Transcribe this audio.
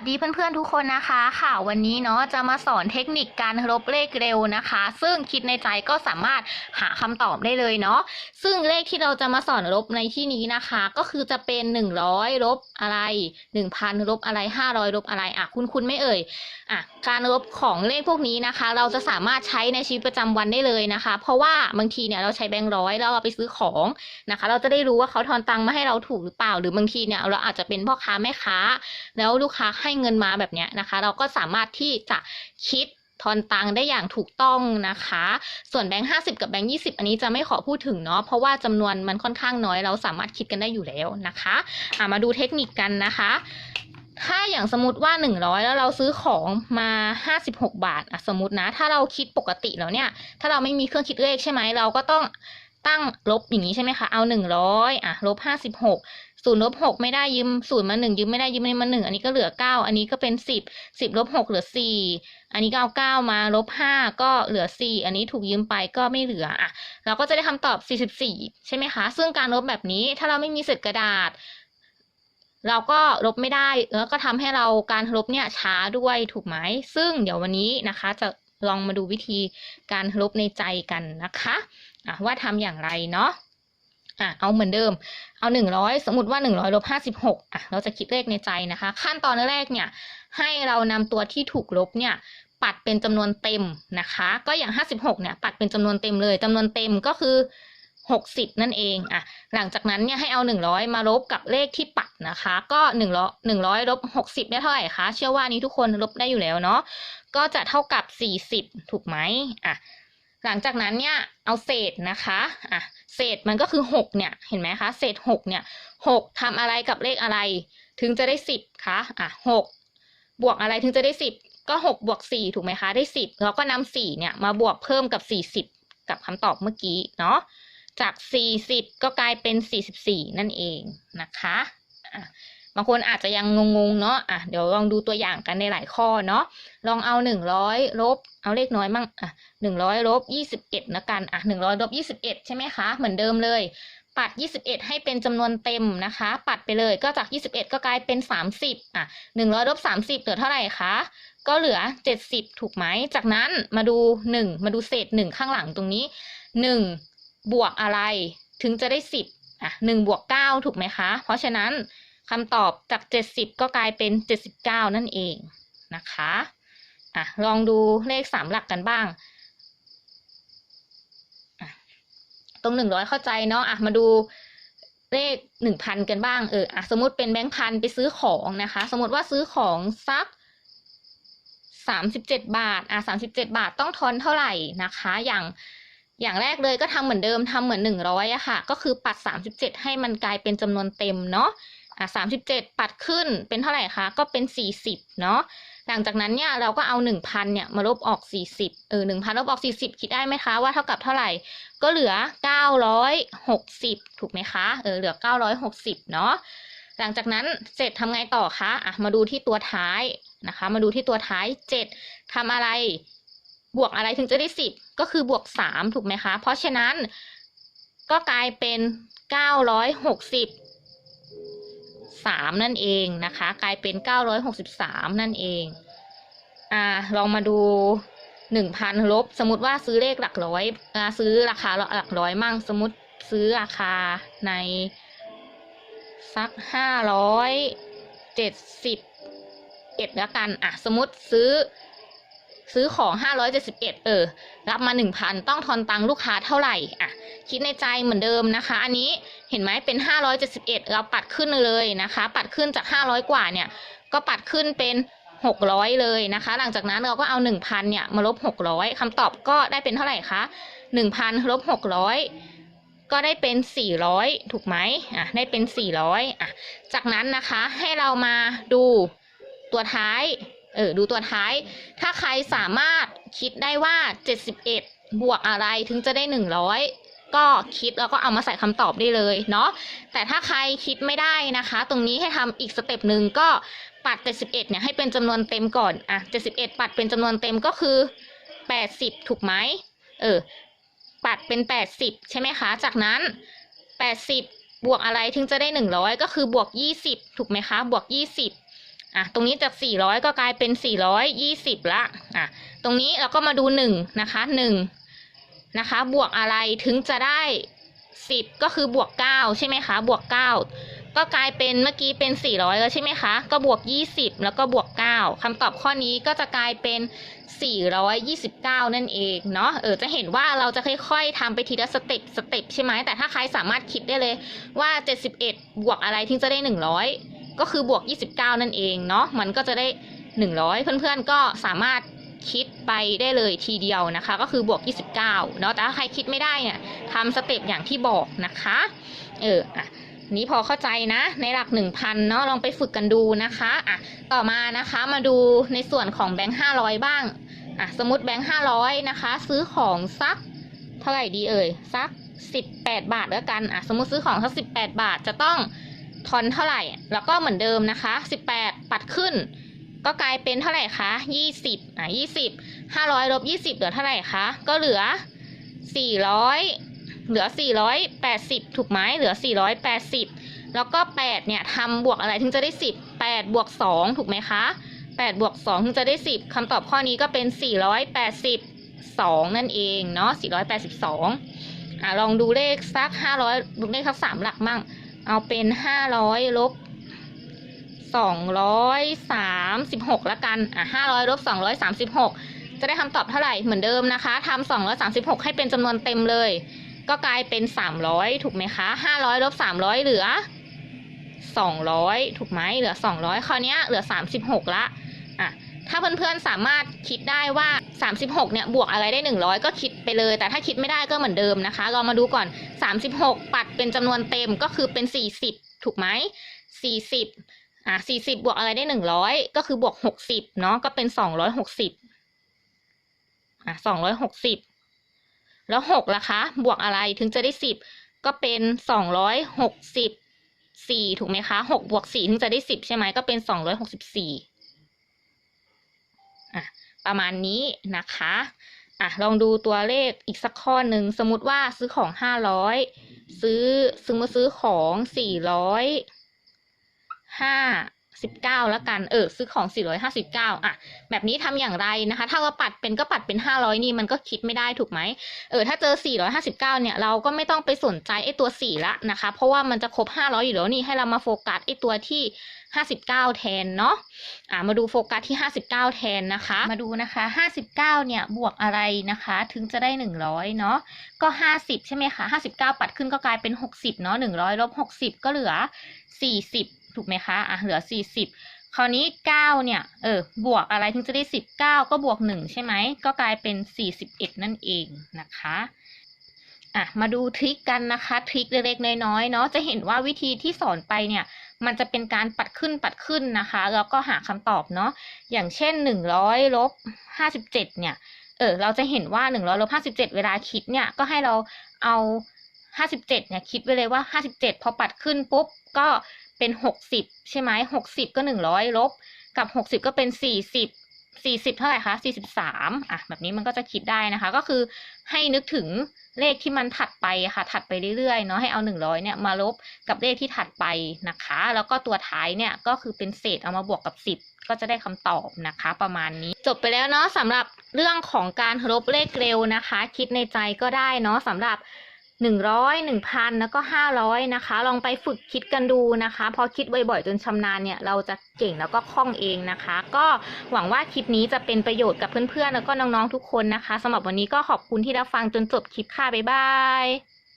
วัสดีเพื่อนๆทุกคนนะคะค่ะวันนี้เนาะจะมาสอนเทคนิคการลบเลขเร็วนะคะ ซึ่งคิดในใจก็สามารถหาคำตอบได้เลยเนาะซึ่งเลขที่เราจะมาสอนลบในที่นี้นะคะ ก็คือจะเป็น 100ลบอะไร1,000ลบอะไร 500ลบอะไรอะคุณคุณไม่เอ่ยอะการลบของเลขพวกนี้นะคะ เราจะสามารถใช้ในชีวิตประจำวันได้เลยนะคะ เพราะว่าบางทีเนี่ยเราใช้แบงค์ร้อยแล้วเราไปซื้อของนะคะ เราจะได้รู้ว่าเขาทอนตังค์มาให้เราถูกหรือเปล่า หรือบางทีเนี่ยเราอาจจะเป็นพ่อค้าแม่ค้า แล้วลูกค้าใให้เงินมาแบบนี้นะคะ เราก็สามารถที่จะคิดทอนตังค์ได้อย่างถูกต้องนะคะ ส่วนแบงค์ห้าสิบกับแบงค์ยี่สิบอันนี้จะไม่ขอพูดถึงเนาะ เพราะว่าจำนวนมันค่อนข้างน้อย เราสามารถคิดกันได้อยู่แล้วนะคะะมาดูเทคนิคกันนะคะ ถ้าอย่างสมมติว่าหนึ่งร้อยแล้วเราซื้อของมาห้าสิบหกบาทอะสมมตินะ ถ้าเราคิดปกติแล้วเนี่ย ถ้าเราไม่มีเครื่องคิดเลขใช่ไหม เราก็ต้อง ตั้งลบอย่างนี้ใช่ไหมคะ เอาหนึ่งร้อยอะลบห้าสิบหกศูนย์ลบหกไม่ได้ยืมศูนย์มาหนึ่งยืมไม่ได้ยืมมาหนึ่งอันนี้ก็เหลือเก้าอันนี้ก็เป็นสิบสิบลบหกเหลือสี่อันนี้ก็เอาเก้ามาลบห้าก็เหลือสี่อันนี้ถูกยืมไปก็ไม่เหลืออะเราก็จะได้คำตอบสี่สิบสี่ใช่ไหมคะ ซึ่งการลบแบบนี้ถ้าเราไม่มีเศษกระดาษ เราก็ลบไม่ได้แล้วก็ทำให้เราการลบเนี่ยช้าด้วยถูกไหมซึ่งเดี๋ยววันนี้นะคะ จะลองมาดูวิธีการลบในใจกันนะคะ อะว่าทำอย่างไรเนาะอะเอาเหมือนเดิม เอาหนึ่งร้อยสมมติว่าหนึ่งร้อยลบห้าสิบหกอะเราจะคิดเลขในใจนะคะ ขั้นตอนแรกเนี่ย ให้เรานำตัวที่ถูกลบเนี่ย ปัดเป็นจำนวนเต็มนะคะ ก็อย่างห้าสิบหกเนี่ย ปัดเป็นจำนวนเต็มเลยจำนวนเต็มก็คือหกสิบนั่นเองอะหลังจากนั้นเนี่ยให้เอาหนึ่งร้อยมาลบกับเลขที่ปัดนะคะ ก็หนึ่งร้อยหนึ่งร้อยลบหกสิบได้เท่าไหร่คะ เชื่อว่านี้ทุกคนลบได้อยู่แล้วเนาะ ก็จะเท่ากับสี่สิบถูกไหมอะ หลังจากนั้นเนี่ยเอาเศษนะคะอะเศษมันก็คือหกเนี่ย เห็นไหมคะ เศษหกเนี่ยหกทำอะไรกับเลขอะไร ถึงจะได้สิบคะอะหกบวกอะไรถึงจะได้สิบก็หกบวกสี่ถูกไหมคะ ได้สิบแล้วก็นำสี่เนี่ย มาบวกเพิ่มกับสี่สิบกับคำตอบเมื่อกี้เนาะ จากสี่สิบก็กลายเป็นสี่สิบสี่นั่นเองนะคะอะ บางคนอาจจะยังงงๆเนาะอะเดี๋ยวลองดูตัวอย่างกันในหลายข้อเนาะลองเอาหนึ่งร้อยลบ เอาเลขน้อยมั่งอะหนึ่งร้อยลบยี่สิบเอ็ดนะกันอะหนึ่งร้อยลบยี่สิบเอ็ดใช่ไหมคะ เหมือนเดิมเลย ปัดยี่สิบเอ็ดให้เป็นจำนวนเต็มนะคะ ปัดไปเลยก็จากยี่สิบเอ็ดก็กลายเป็นสามสิบอะหนึ่งร้อยลบสามสิบเหลือเท่าไหร่คะก็เหลือเจ็ดสิบถูกไหม จากนั้นมาดูหนึ่งมาดูเศษหนึ่งข้างหลังตรงนี้หนึ่งบวกอะไรถึงจะได้สิบอะหนึ่งบวกเก้าถูกไหมคะ เพราะฉะนั้น คำตอบจากเจ็ดสิบก็กลายเป็นเจ็ดสิบเก้านั่นเองนะคะอะลองดูเลขสามหลักกันบ้าง ตรงหนึ่งร้อยเข้าใจเนาะอะมาดูเลขหนึ่งพันกันบ้างเอออะสมมติเป็นแบงค์พันไปซื้อของนะคะ สมมติว่าซื้อของสักสามสิบเจ็ดบาท อะสามสิบเจ็ดบาทต้องทอนเท่าไหร่นะคะ อย่าง อย่างแรกเลยก็ทำเหมือนเดิมทำเหมือนหนึ่งร้อยอะค่ะ ก็คือปัดสามสิบเจ็ดให้มันกลายเป็นจำนวนเต็มเนาะ อะสามสิบเจ็ดปัดขึ้นเป็นเท่าไหร่คะ ก็เป็นสี่สิบเนาะ หลังจากนั้นเนี่ยเราก็เอาหนึ่งพันเนี่ยมาลบออกสี่สิบเออหนึ่งพันลบออกสี่สิบคิดได้ไหมคะว่าเท่ากับเท่าไหร่ ก็เหลือเก้าร้อยหกสิบถูกไหมคะ เออเหลือเก้าร้อยหกสิบเนาะ หลังจากนั้นเจ็ดทำไงต่อคะอะมาดูที่ตัวท้ายนะคะ มาดูที่ตัวท้ายเจ็ดทำอะไร บวกอะไรถึงจะได้สิบก็คือบวกสามถูกไหมคะ เพราะฉะนั้นก็กลายเป็นเก้าร้อยหกสิบ สามนั่นเองนะคะ กลายเป็นเก้าร้อยหกสิบสามนั่นเอง อ่า ลองมาดูหนึ่งพันลบ สมมติว่าซื้อเลขหลักร้อยอ่าซื้อราคาหลักร้อยมั่ง สมมติซื้อราคาในสักห้าร้อยเจ็ดสิบเอ็ดแล้วกัน อะ สมมติซื้อ ซื้อของห้าร้อยเจ็ดสิบเอ็ดเออ รับมาหนึ่งพันต้องทอนตังค์ลูกค้าเท่าไหร่ อะ คิดในใจเหมือนเดิมนะคะ อันนี้เห็นไหมเป็นห้าร้อยเจ็ดสิบเอ็ดเราปัดขึ้นเลยนะคะ ปัดขึ้นจากห้าร้อยกว่าเนี่ย ก็ปัดขึ้นเป็นหกร้อยเลยนะคะ หลังจากนั้นเราก็เอาหนึ่งพันเนี่ย มาลบหกร้อยคำตอบก็ได้เป็นเท่าไหร่คะหนึ่งพันลบหกร้อยก็ได้เป็นสี่ร้อยถูกไหมอะ ได้เป็นสี่ร้อยอะ จากนั้นนะคะ ให้เรามาดูตัวท้าย เออดูตัวท้าย ถ้าใครสามารถคิดได้ว่าเจ็ดสิบเอ็ดบวกอะไรถึงจะได้หนึ่งร้อยก็คิดแล้วก็เอามาใส่คำตอบได้เลยเนาะแต่ถ้าใครคิดไม่ได้นะคะ ตรงนี้ให้ทำอีกสเต็ปหนึ่งก็ปัด 71 เนี่ยให้เป็นจำนวนเต็มก่อนอะ71 ปัดเป็นจำนวนเต็มก็คือ 80 ถูกไหมเออปัดเป็น 80 ใช่ไหมคะ จากนั้น 80 บวกอะไรถึงจะได้ 100 ก็คือบวก 20 ถูกไหมคะ บวก 20 อะตรงนี้จาก 400 ก็กลายเป็น 420 ละอะตรงนี้เราก็มาดู 1 นะคะ 1 นะคะ บวกอะไรถึงจะได้ 10 ก็คือบวก 9 ใช่ไหมคะ บวก 9 ก็กลายเป็นเมื่อกี้เป็น 400 แล้วใช่ไหมคะ ก็บวก 20 แล้วก็บวก 9คำตอบข้อนี้ก็จะกลายเป็น 429 นั่นเองเนาะเออจะเห็นว่าเราจะค่อยๆทำไปทีละสเต็ปสเต็ปใช่ไหมแต่ถ้าใครสามารถคิดได้เลยว่า 71 บวกอะไรถึงจะได้ 100 ก็คือบวก 29 นั่นเองเนาะมันก็จะได้ 100 เพื่อนๆก็สามารถคิดไปได้เลยทีเดียวนะคะ ก็คือบวก 29เนาะแต่ถ้าใครคิดไม่ได้เนี่ยทำสเต็ปอย่างที่บอกนะคะเอออะนี้พอเข้าใจนะในหลัก 1,000เนาะลองไปฝึกกันดูนะคะอะต่อมานะคะมาดูในส่วนของแบงค์ 500 บ้างอะสมมติแบงค์ 500 นะคะ ซื้อของสักเท่าไหร่ดีเอ่ยสัก 18 บาทแล้วกันอะสมมติซื้อของสัก 18 บาทจะต้อง ทอนเท่าไหร่ แล้วก็เหมือนเดิมนะคะ 18 ปัดขึ้น ก็กลายเป็นเท่าไหร่คะ 20 อะ 20 500ลบ20 เหลือเท่าไหร่คะ ก็เหลือ 400 เหลือ 480 ถูกไหมเหลือ 480 แล้วก็ 8 เนี่ยทำบวกอะไรถึงจะได้ 10 8 บวก 2 ถูกไหมคะ 8 บวก 2 ถึงจะได้ 10 คำตอบข้อนี้ก็เป็น 482 นั่นเองเนาะ 482อะลองดูเลขสัก 500ดูเลขสัก3หลักมั่ง เอาเป็นห้าร้อยลบสองร้อยสามสิบหกละกัน อะห้าร้อยลบสองร้อยสามสิบหกจะได้คำตอบเท่าไหร่เหมือนเดิมนะคะทำสองร้อยสามสิบหกให้เป็นจำนวนเต็มเลย ก็กลายเป็นสามร้อยถูกไหมคะห้าร้อยลบสามร้อยเหลือสองร้อยถูกไหมเหลือสองร้อยคราวนี้เหลือสามสิบหกละ ถ้าเพื่อนๆสามารถคิดได้ว่า 36 เนี่ยบวกอะไรได้ 100 ก็คิดไปเลย แต่ถ้าคิดไม่ได้ก็เหมือนเดิมนะคะลองมาดูก่อน 36 ปัดเป็นจำนวนเต็มก็คือเป็น 40 ถูกไหม 40 อะ 40 บวกอะไรได้ 100 ก็คือบวก 60 เนาะก็เป็น 260 อะ 260 แล้ว6ล่ะคะ บวกอะไรถึงจะได้ 10 ก็เป็น 264ถูกไหมคะ 6 บวก 4 ถึงจะได้ 10 ใช่ไหมก็เป็น 264 อะประมาณนี้นะคะอะลองดูตัวเลขอีกสักข้อหนึ่งสมมติว่าซื้อของห้าร้อยซื้อซื้อมาซื้อของสี่ร้อยห้า 459แล้วกันเออซื้อของ459อะแบบนี้ทำอย่างไรนะคะ ถ้าเราปัดเป็นก็ปัดเป็น500นี่มันก็คิดไม่ได้ถูกไหมเออถ้าเจอ459เก้าเนี่ยเราก็ไม่ต้องไปสนใจไอ้ตัว4ละนะคะ เพราะว่ามันจะครบ500อยอยู่แล้วนี่ให้เรามาโฟกัสไอ้ตัวที่59แทนเนาะอ่ามาดูโฟกัสที่59แทนนะคะ มาดูนะคะ59เก้าเนี่ยบวกอะไรนะคะ ถึงจะได้100เนาะก็50ใช่ไหมคะ59ปัดขึ้นก็กลายเป็น60เนาะ100ลบ60ก็เหลือ40 ถูกไหมคะอะเหลือ 40 คราวนี้ 9 เนี่ย เออบวกอะไรถึงจะได้ 19 ก็บวก 1 ใช่ไหม ก็กลายเป็น 41 นั่นเองนะคะอะมาดูทริคกันนะคะทริคเล็กๆน้อยๆเนาะจะเห็นว่าวิธีที่สอนไปเนี่ย มันจะเป็นการปัดขึ้นปัดขึ้นนะคะ แล้วก็หาคำตอบเนาะอย่างเช่น 100ลบ57 เนี่ยเออเราจะเห็นว่า100ลบ57 เวลาคิดเนี่ยก็ให้เราเอา 57เนี่ยคิดไว้เลยว่า 57 พอปัดขึ้นปุ๊บก็ เป็น60ใช่ไหม60ก็100ลบ กับ60ก็เป็น40 40เท่าไหร่คะ43อะแบบนี้มันก็จะคิดได้นะคะ ก็คือให้นึกถึงเลขที่มันถัดไปค่ะ ถัดไปเรื่อยๆเนาะให้เอา100เนี่ยมาลบกับเลขที่ถัดไปนะคะ แล้วก็ตัวท้ายเนี่ยก็คือเป็นเศษเอามาบวกกับ10ก็จะได้คำตอบนะคะประมาณนี้ จบไปแล้วเนาะสำหรับเรื่องของการลบเลขเร็วนะคะ คิดในใจก็ได้เนาะสำหรับ หนึ่งร้อยหนึ่งพันแล้วก็ห้าร้อยนะคะ ลองไปฝึกคิดกันดูนะคะ พอคิดบ่อยๆ จนชำนาญเนี่ย เราจะเก่งแล้วก็คล่องเองนะคะ ก็หวังว่าคลิปนี้จะเป็นประโยชน์กับเพื่อนๆ แล้วก็น้องๆ ทุกคนนะคะสำหรับวันนี้ก็ขอบคุณที่รับฟังจนจบคลิปค่ะ บ๊ายบาย